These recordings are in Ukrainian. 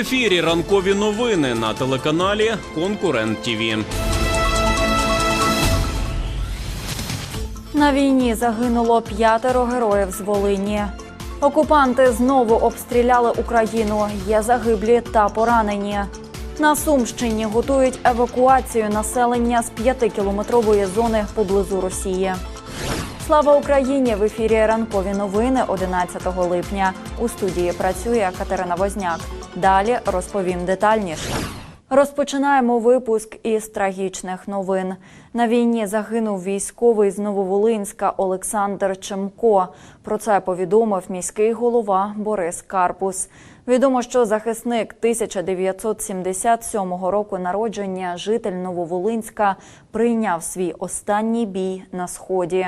Ефірі ранкові новини на телеканалі Конкурент ТІВІ. На війні загинуло п'ятеро героїв з Волині. Окупанти знову обстріляли Україну. Є загиблі та поранені. На Сумщині готують евакуацію населення з п'ятикілометрової зони поблизу Росії. Слава Україні! В ефірі ранкові новини 11 липня. У студії працює Катерина Возняк. Далі розповім детальніше. Розпочинаємо випуск із трагічних новин. На війні загинув військовий з Нововолинська Олександр Чемко. Про це повідомив міський голова Борис Карпус. Відомо, що захисник 1977 року народження, житель Нововолинська, прийняв свій останній бій на сході.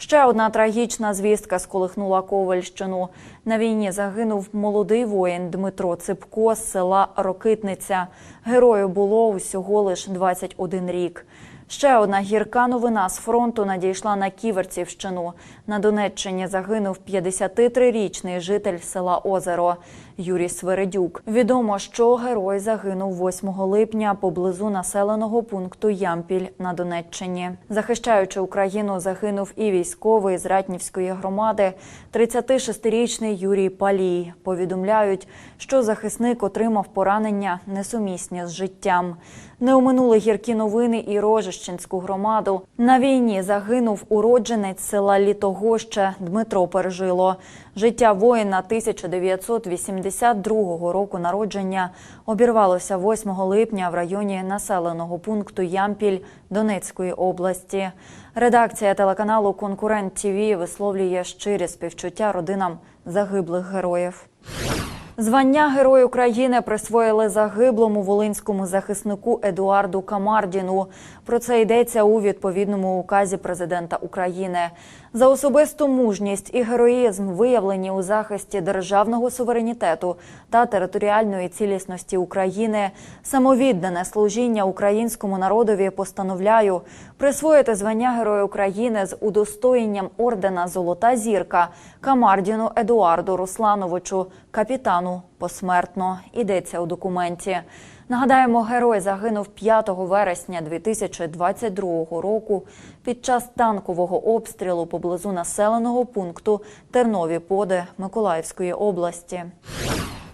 Ще одна трагічна звістка сколихнула Ковальщину. На війні загинув молодий воїн Дмитро Ципко з села Рокитниця. Герою було усього лиш 21 рік. Ще одна гірка новина з фронту надійшла на Ківерцівщину. На Донеччині загинув 53-річний житель села Озеро Юрій Свередюк. Відомо, що герой загинув 8 липня поблизу населеного пункту Ямпіль на Донеччині. Захищаючи Україну, загинув і військовий з Ратнівської громади, 36-річний Юрій Палій. Повідомляють, що захисник отримав поранення несумісні з життям. Не оминули гіркі новини і Рожищенську громаду. На війні загинув уродженець села Літогоще Дмитро Пережило. Життя воїна 1982 року народження обірвалося 8 липня в районі населеного пункту Ямпіль Донецької області. Редакція телеканалу Конкурент ТІВІ висловлює щирі співчуття родинам загиблих героїв. Звання Герой України присвоїли загиблому волинському захиснику Едуарду Камардіну. Про це йдеться у відповідному указі президента України. За особисту мужність і героїзм, виявлені у захисті державного суверенітету та територіальної цілісності України, самовіддане служіння українському народові постановляю присвоїти звання Героя України з удостоєнням ордена Золота зірка Камардіну Едуарду Руслановичу, капітану посмертно. Йдеться у документі. Нагадаємо, герой загинув 5 вересня 2022 року під час танкового обстрілу поблизу населеного пункту Тернові Поди Миколаївської області.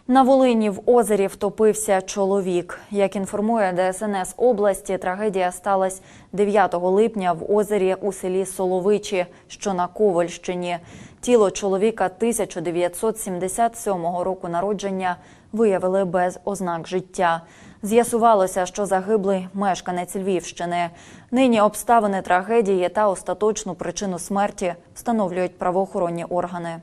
На Волині в озері втопився чоловік. Як інформує ДСНС області, трагедія сталася 9 липня в озері у селі Соловичі, що на Ковальщині. Тіло чоловіка 1977 року народження виявили без ознак життя. З'ясувалося, що загиблий мешканець Львівщини. Нині обставини трагедії та остаточну причину смерті встановлюють правоохоронні органи.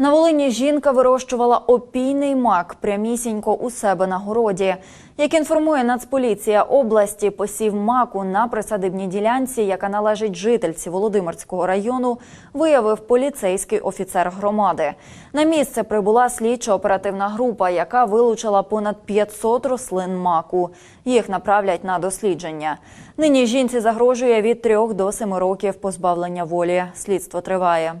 На Волині жінка вирощувала опійний мак прямісінько у себе на городі. Як інформує Нацполіція області, посів маку на присадибній ділянці, яка належить жительці Володимирського району, виявив поліцейський офіцер громади. На місце прибула слідчо-оперативна група, яка вилучила понад 500 рослин маку. Їх направлять на дослідження. Нині жінці загрожує від 3 до 7 років позбавлення волі. Слідство триває.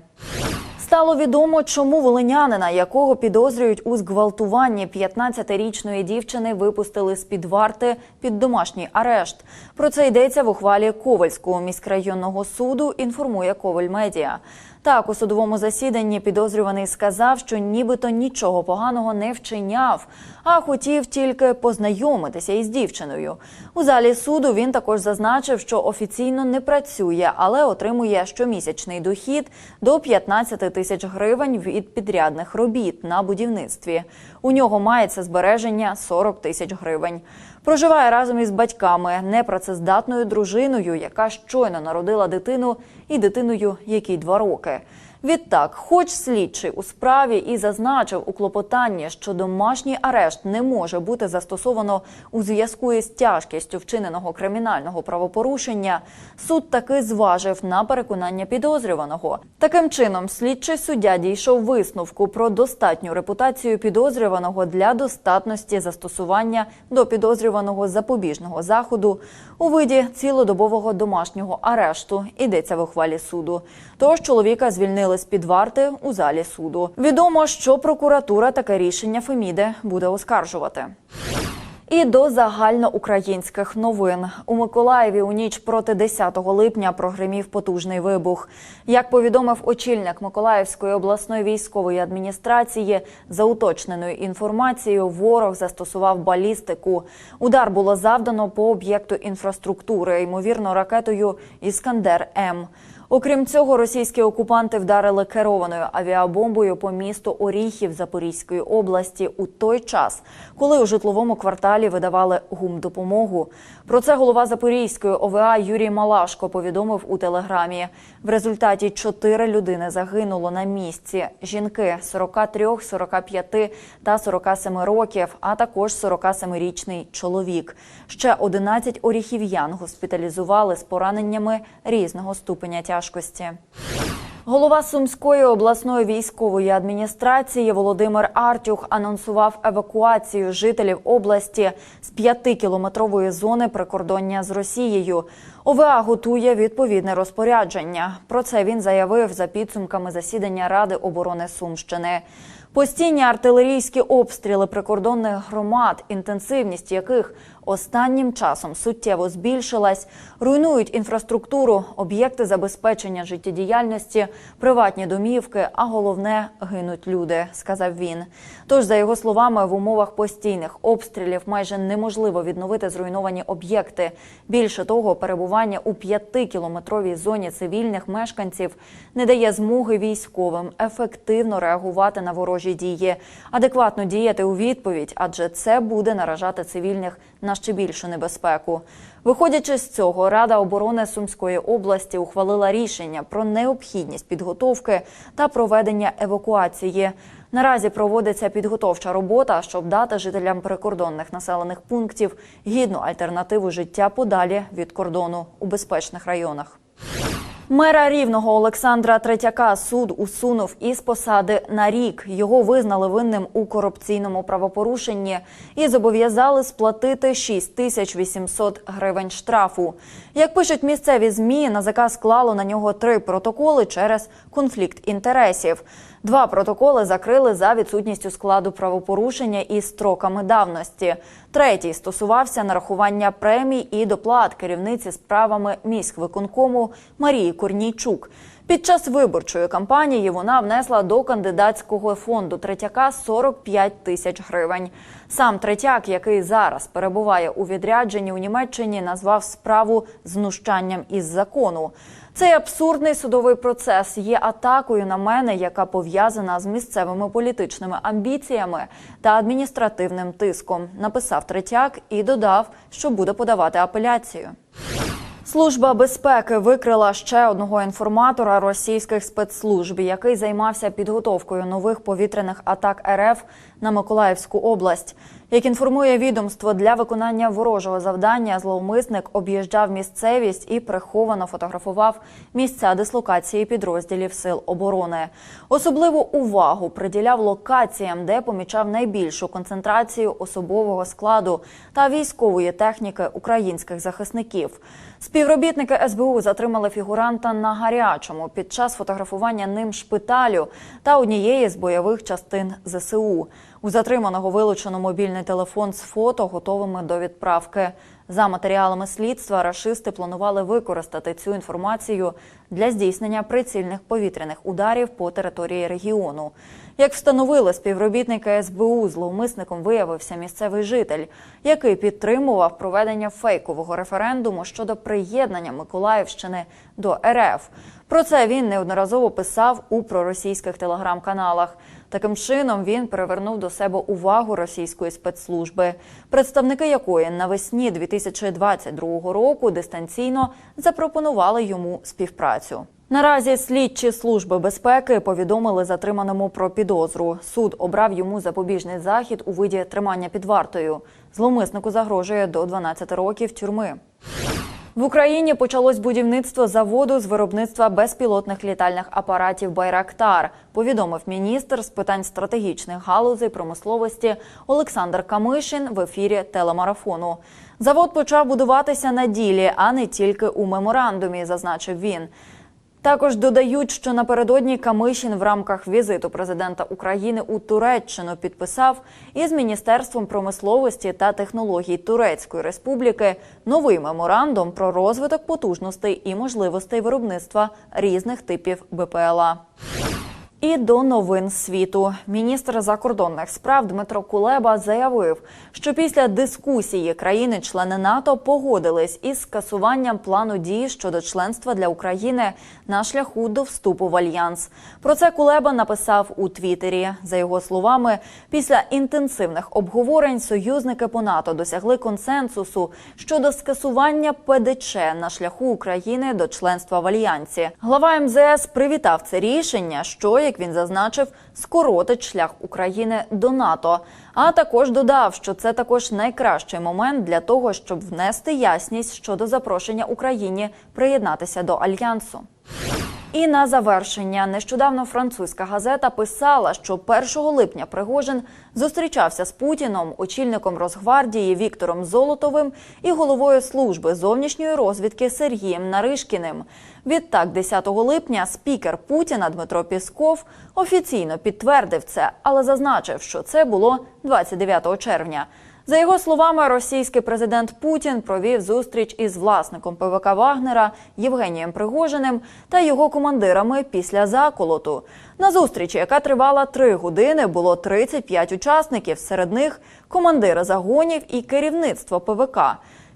Стало відомо, чому волинянина, якого підозрюють у зґвалтуванні 15-річної дівчини, випустили з під варти під домашній арешт. Про це йдеться в ухвалі Ковальського міськрайонного суду. Інформує Коваль Медіа. Так, у судовому засіданні підозрюваний сказав, що нібито нічого поганого не вчиняв, а хотів тільки познайомитися із дівчиною. У залі суду він також зазначив, що офіційно не працює, але отримує щомісячний дохід до 15 тисяч гривень від підрядних робіт на будівництві. У нього мається збереження 40 тисяч гривень. Проживає разом із батьками, непрацездатною дружиною, яка щойно народила дитину, і дитиною, якій два роки. Відтак, хоч слідчий у справі і зазначив у клопотанні, що домашній арешт не може бути застосовано у зв'язку із тяжкістю вчиненого кримінального правопорушення, суд таки зважив на переконання підозрюваного. Таким чином, слідчий суддя дійшов висновку про достатню репутацію підозрюваного для достатності застосування до підозрюваного запобіжного заходу у виді цілодобового домашнього арешту. Йдеться в ухвалі суду. Тож чоловіка звільнили звільнили з під варти у залі суду. Відомо, що прокуратура таке рішення Феміди буде оскаржувати. І до загальноукраїнських новин у Миколаєві у ніч проти 10 липня прогримів потужний вибух. Як повідомив очільник Миколаївської обласної військової адміністрації, за уточненою інформацією, ворог застосував балістику. Удар було завдано по об'єкту інфраструктури, ймовірно, ракетою Іскандер М. Окрім цього, російські окупанти вдарили керованою авіабомбою по місту Оріхів Запорізької області у той час, коли у житловому кварталі видавали гумдопомогу. Про це голова Запорізької ОВА Юрій Малашко повідомив у телеграмі. В результаті чотири людини загинуло на місці: жінки 43, 45 та 47 років, а також 47-річний чоловік. Ще 11 оріхів'ян госпіталізували з пораненнями різного ступеня тяжкості. Голова Сумської обласної військової адміністрації Володимир Артюх анонсував евакуацію жителів області з п'ятикілометрової зони прикордоння з Росією. ОВА готує відповідне розпорядження. Про це він заявив за підсумками засідання Ради оборони Сумщини. Постійні артилерійські обстріли прикордонних громад, інтенсивність яких останнім часом суттєво збільшилась, руйнують інфраструктуру, об'єкти забезпечення життєдіяльності, приватні домівки, а головне гинуть люди, сказав він. Тож, за його словами, в умовах постійних обстрілів майже неможливо відновити зруйновані об'єкти. Більше того, перебування у п'ятикілометровій зоні цивільних мешканців не дає змоги військовим ефективно реагувати на ворожі дії, адекватно діяти у відповідь, адже це буде наражати цивільних на ще більшу небезпеку. Виходячи з цього, Рада оборони Сумської області ухвалила рішення про необхідність підготовки та проведення евакуації. Наразі проводиться підготовча робота, щоб дати жителям прикордонних населених пунктів гідну альтернативу життя подалі від кордону у безпечних районах. Мера рівного Олександра Третяка суд усунув із посади на рік. Його визнали винним у корупційному правопорушенні і зобов'язали сплатити 6 тисяч 800 гривень штрафу. Як пишуть місцеві змі, НАЗК склало на нього три протоколи через конфлікт інтересів. Два протоколи закрили за відсутністю складу правопорушення із строками давності. Третій стосувався нарахування премій і доплат керівниці справами міськвиконкому Марії Корнійчук. Під час виборчої кампанії вона внесла до кандидатського фонду Третяка 45 тисяч гривень. Сам Третяк, який зараз перебуває у відрядженні у Німеччині, назвав справу знущанням із закону. Цей абсурдний судовий процес є атакою на мене, яка пов'язана з місцевими політичними амбіціями та адміністративним тиском. Написав Третяк і додав, що буде подавати апеляцію. Служба безпеки викрила ще одного інформатора російських спецслужб, який займався підготовкою нових повітряних атак РФ на Миколаївську область. Як інформує відомство, для виконання ворожого завдання зловмисник об'їжджав місцевість і приховано фотографував місця дислокації підрозділів сил оборони. Особливу увагу приділяв локаціям, де помічав найбільшу концентрацію особового складу та військової техніки українських захисників. Співробітники СБУ затримали фігуранта на гарячому під час фотографування ним шпиталю та однієї з бойових частин ЗСУ. У затриманого вилучено мобільний телефон з фото, готовими до відправки. За матеріалами слідства рашисти планували використати цю інформацію для здійснення прицільних повітряних ударів по території регіону. Як встановили співробітники СБУ, зловмисником виявився місцевий житель, який підтримував проведення фейкового референдуму щодо приєднання Миколаївщини до РФ. Про це він неодноразово писав у проросійських телеграм-каналах. Таким чином він привернув до себе увагу російської спецслужби, представники якої навесні 2022 року дистанційно запропонували йому співпрацю. Наразі слідчі служби безпеки повідомили затриманому про підозру. Суд обрав йому запобіжний захід у виді тримання під вартою. Зловмиснику загрожує до 12 років тюрми. В Україні почалось будівництво заводу з виробництва безпілотних літальних апаратів Байрактар. Повідомив міністр з питань стратегічних галузей промисловості Олександр Камишин в ефірі телемарафону. Завод почав будуватися на ділі, а не тільки у меморандумі, зазначив він. Також додають, що напередодні Камишін в рамках візиту президента України у Туреччину підписав із Міністерством промисловості та технологій Турецької Республіки новий меморандум про розвиток потужностей і можливостей виробництва різних типів БПЛА. І до новин світу міністр закордонних справ Дмитро Кулеба заявив, що після дискусії країни-члени НАТО погодились із скасуванням плану дій щодо членства для України на шляху до вступу в альянс. Про це Кулеба написав у Твіттері. За його словами, після інтенсивних обговорень союзники по НАТО досягли консенсусу щодо скасування ПДЧ на шляху України до членства в альянсі. Глава МЗС привітав це рішення, що як він зазначив, скоротить шлях України до НАТО. А також додав, що це також найкращий момент для того, щоб внести ясність щодо запрошення Україні приєднатися до альянсу. І на завершення нещодавно французька газета писала, що 1 липня Пригожин зустрічався з Путіном, очільником Росгвардії Віктором Золотовим і головою служби зовнішньої розвідки Сергієм Наришкіним. Відтак, 10 липня, спікер Путіна Дмитро Пісков офіційно підтвердив це, але зазначив, що це було 29 червня. За його словами, російський президент Путін провів зустріч із власником ПВК Вагнера Євгенієм Пригожиним та його командирами після заколоту. На зустрічі, яка тривала три години, було 35 учасників. Серед них командири загонів і керівництво ПВК.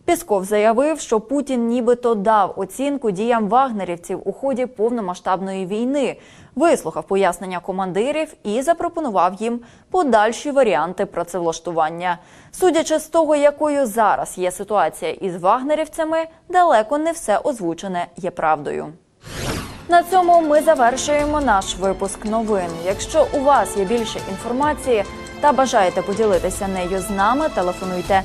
Пісков заявив, що Путін нібито дав оцінку діям вагнерівців у ході повномасштабної війни, вислухав пояснення командирів і запропонував їм подальші варіанти працевлаштування. Судячи з того, якою зараз є ситуація із вагнерівцями, далеко не все озвучене є правдою. На цьому ми завершуємо наш випуск новин. Якщо у вас є більше інформації та бажаєте поділитися нею з нами, телефонуйте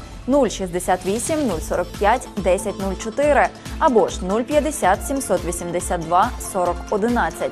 068 045 1004 або ж 050 782 40 11.